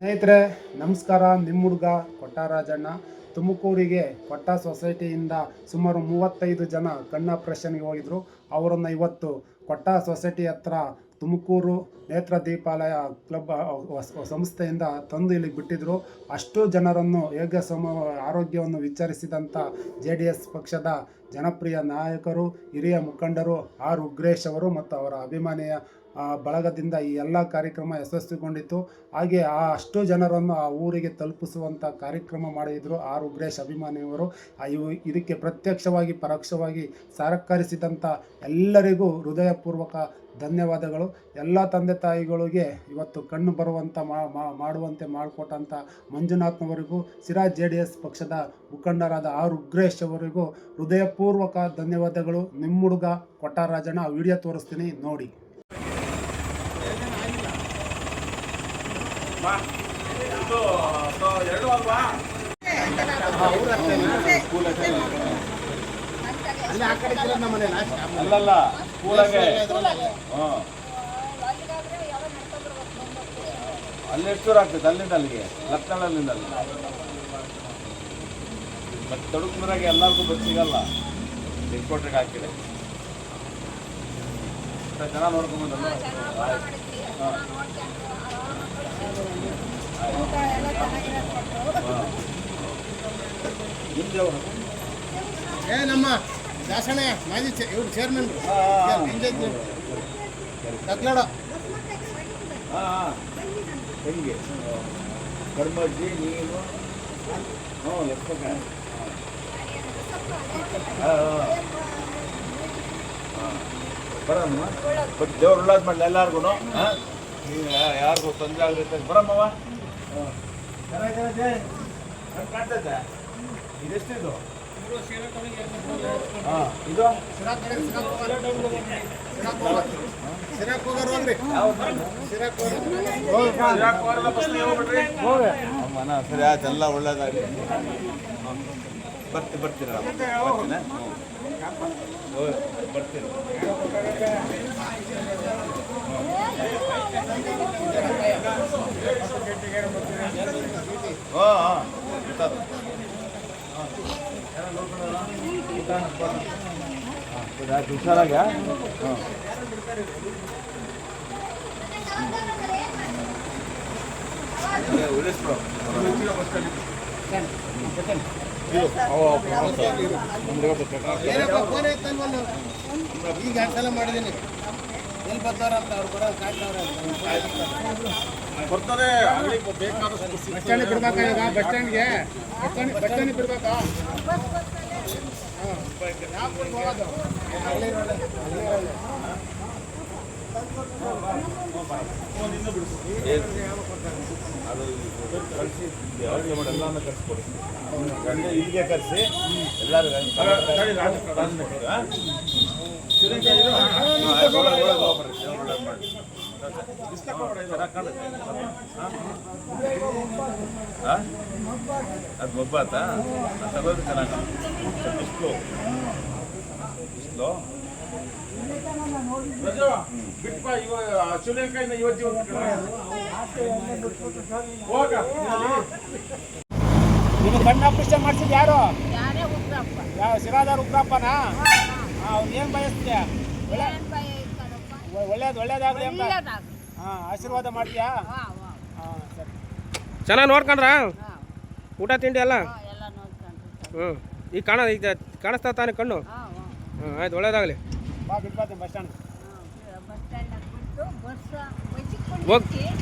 ಸ್ನೇಹಿತರೆ, ನಮಸ್ಕಾರ. ನಿಮ್ಮ ಹುಡುಗ ಕೊಟ್ಟಾರಾಜಣ್ಣ. ತುಮಕೂರಿಗೆ ಕೊಟ್ಟ ಸೊಸೈಟಿಯಿಂದ ಸುಮಾರು ಮೂವತ್ತೈದು ಜನ ಕಣ್ಣ ಆಪ್ರೇಷನ್ಗೆ ಹೋಗಿದ್ರು. ಅವರನ್ನು ಇವತ್ತು ಕೊಟ್ಟ ಸೊಸೈಟಿ ಹತ್ರ ತುಮಕೂರು ನೇತ್ರ ದೀಪಾಲಯ ಕ್ಲಬ್ ಸಂಸ್ಥೆಯಿಂದ ತಂದು ಇಲ್ಲಿಗೆ ಬಿಟ್ಟಿದ್ರು. ಅಷ್ಟು ಜನರನ್ನು ಯೋಗ ಸಮ, ಆರೋಗ್ಯವನ್ನು ವಿಚಾರಿಸಿದಂಥ ಜೆ ಪಕ್ಷದ ಜನಪ್ರಿಯ ನಾಯಕರು, ಹಿರಿಯ ಮುಖಂಡರು, ಆರ್. ಉಗ್ರೇಶ್ ಅವರು ಮತ್ತು ಅವರ ಅಭಿಮಾನಿಯ ಬಳಗದಿಂದ ಈ ಎಲ್ಲ ಕಾರ್ಯಕ್ರಮ ಯಶಸ್ವಿಗೊಂಡಿತ್ತು. ಹಾಗೆ ಆ ಅಷ್ಟು ಜನರನ್ನು ಆ ಊರಿಗೆ ತಲುಪಿಸುವಂಥ ಕಾರ್ಯಕ್ರಮ ಮಾಡಿದರು ಆರ್. ಉಗ್ರೇಶ್ ಅಭಿಮಾನಿಯವರು. ಇವು ಇದಕ್ಕೆ ಪ್ರತ್ಯಕ್ಷವಾಗಿ, ಪರೋಕ್ಷವಾಗಿ ಸಹಕರಿಸಿದಂಥ ಎಲ್ಲರಿಗೂ ಹೃದಯಪೂರ್ವಕ ಧನ್ಯವಾದಗಳು. ಎಲ್ಲ ತಂದೆ ತಾಯಿಗಳಿಗೆ ಇವತ್ತು ಕಣ್ಣು ಬರುವಂಥ ಮಾಡುವಂತೆ ಮಾಡಿಕೊಟ್ಟಂಥ ಮಂಜುನಾಥ್ನವರಿಗೂ ಸಿರಾ ಜೆ ಡಿ ಎಸ್ ಪಕ್ಷದ ಮುಖಂಡರಾದ ಆರ್. ಉಗ್ರೇಶ್ ಅವರಿಗೂ ಹೃದಯಪೂರ್ವಕ ಧನ್ಯವಾದಗಳು. ನಿಮ್ಮ ಹುಡುಗ ಕೊಟ್ಟಾರಾಜಣ್ಣ ವಿಡಿಯೋ ತೋರಿಸ್ತೀನಿ, ನೋಡಿ. ಅಲ್ಲಿ ಎಷ್ಟು ಆಗ್ತದೆ? ಅಲ್ಲಿಂದ ಅಲ್ಲಿಗೆ ಲಕ್ನಳಲ್ಲಿಂದ ಅಲ್ಲಿ ಮತ್ತೆ ತಡುಕುಂದ್ರಾಗೆ ಎಲ್ಲರಿಗೂ ಬಸ್ ಸಿಗಲ್ಲ. ಹೆಡ್ಕ್ವಾರ್ಟ್ರಿಗೆ ಹಾಕಿದೆ. ಮತ್ತೆ ಜನ ನೋಡ್ಕೊಂಬಂದಲ್ಲ ಹಾಂ ನಿಮ್ದು ಯಾವ್ದು? ಏ ನಮ್ಮ ದಾಸಣ್ಣ ಮಾಜಿ ಚೇ- ಇವ್ರು ಚೇರ್ಮನ್ ತಕ್ಲಾಡ ಹಾಂ ಹಾಂ. ಹೆಂಗೆ? ಕರ್ಮಜ್ಜಿ ನೀನು? ಹ್ಞೂ ಲೆಕ್ಕ ಬರಮ್ಮ. ಬಟ್ ದೇವ್ರು ಉಳ್ಳಾದ ಮಾಡಲಿ ಎಲ್ಲಾರ್ಗು ಯಾರಿಗೂ ತೊಂದರೆ ಆಗಿರುತ್ತೆ ಬರಮ್ಮವ ಕಾಣ್ತೈತೆ? ಇದೆಷ್ಟಿದು? ಹಾಂ ಇದು? ಸಿರಾಕ್ ಹೋಗಾರ ಹೋಗ್ರಿ. ಸಿರಾಕ್ ಅಮ್ಮನ ಸರಿ ಆಯ್ತು ಎಲ್ಲ ಒಳ್ಳೇದಾಗಲಿ. ಬರ್ತಿ ಬರ್ತೀರ ಬರ್ತೀನ ಹ್ಞೂ ಬರ್ತೀನಿ ಹಾಂ ಹಾಂ ಗೊತ್ತಾಯ್ತು ಹಾಂ ಹುಷಾರಾಗ ಹಾಂ ಉಳಿಸ್ಬಿಡು ಏನಪ್ಪ ಫೋನ್ ಐತಲ್ವಲ್ಲ ಈಗ ಎರಡು ಸಲ ಮಾಡಿದ್ದೀನಿ ಎಲ್ಲಿ ಬರ್ತಾರ ಅಂತ ಅವ್ರು ಕೂಡ ಕಾಯ್ತಾವ್ರೆ ಬರ್ತಾರೆ ಬಸ್ ಸ್ಟ್ಯಾಂಡ್ ಬಿಡ್ಬೇಕಾ ಈಗ ಬಸ್ ಸ್ಟ್ಯಾಂಡ್ಗೆ ಬಸ್ ಸ್ಟ್ಯಾಂಡ್ ಬಸ್ ಸ್ಟ್ಯಾಂಡ್ ಬಿಡ್ಬೇಕಾ ಯಾವ ಅದು ಕಳಿಸಿ ಅಡುಗೆ ಮಾಡಿ ಎಲ್ಲಾನು ಕಳಿಸ್ಕೊಡಿ ಗಂಡೆ ಇಲ್ಲಿಗೆ ಕರೆಸಿ ಎಲ್ಲರೂ ಅದು ಮೊಬ್ಬಾತಾ ನಾನು ತಗೋದು ಚೆನ್ನಾಗಿ ಬಿಸ್ಲು ಬಿಸ್ಲು ಬಿಟ್ಪ ಇವಾಗ ಶಿವಲಿಂಗ ಇವತ್ತು ಹೋಗ ನೀನು ಕಣ್ಣು ಆಪರೇಷನ್ ಮಾಡಿಸಿದ್ ಯಾರು? ಯಾವ ಸಿರಾದಾರ್ ಉಗ್ರಪ್ಪನಾ? ಅವ್ನು ಏನು ಬಯಸ್ತೀಯ? ಒಳ್ಳೇದು ಒಳ್ಳೇದಾಗಲಿ ಅಂತ. ಹಾಂ ಆಶೀರ್ವಾದ ಮಾಡ್ತೀಯಾ? ಹಾ ಹಾ. ಹಾಂ ಸರಿ. ಚೆನ್ನಾಗಿ ನೋಡ್ಕೊಂಡ್ರ? ಊಟ ತಿಂಡಿ ಎಲ್ಲ? ಹ್ಞೂ ಈಗ ಕಾಣ ಈಗ ಕಾಣಿಸ್ತಾ ತಾನೆ ಕಣ್ಣು? ಹಾ ಹ್ಞೂ ಆಯ್ತು ಒಳ್ಳೇದಾಗಲಿ. ಬಾ ಬಸ್ ಸ್ಟ್ಯಾಂಡ್. ಬಸ್ ಸ್ಟ್ಯಾಂಡ್ ಬಿಟ್ಟು ಬಸ್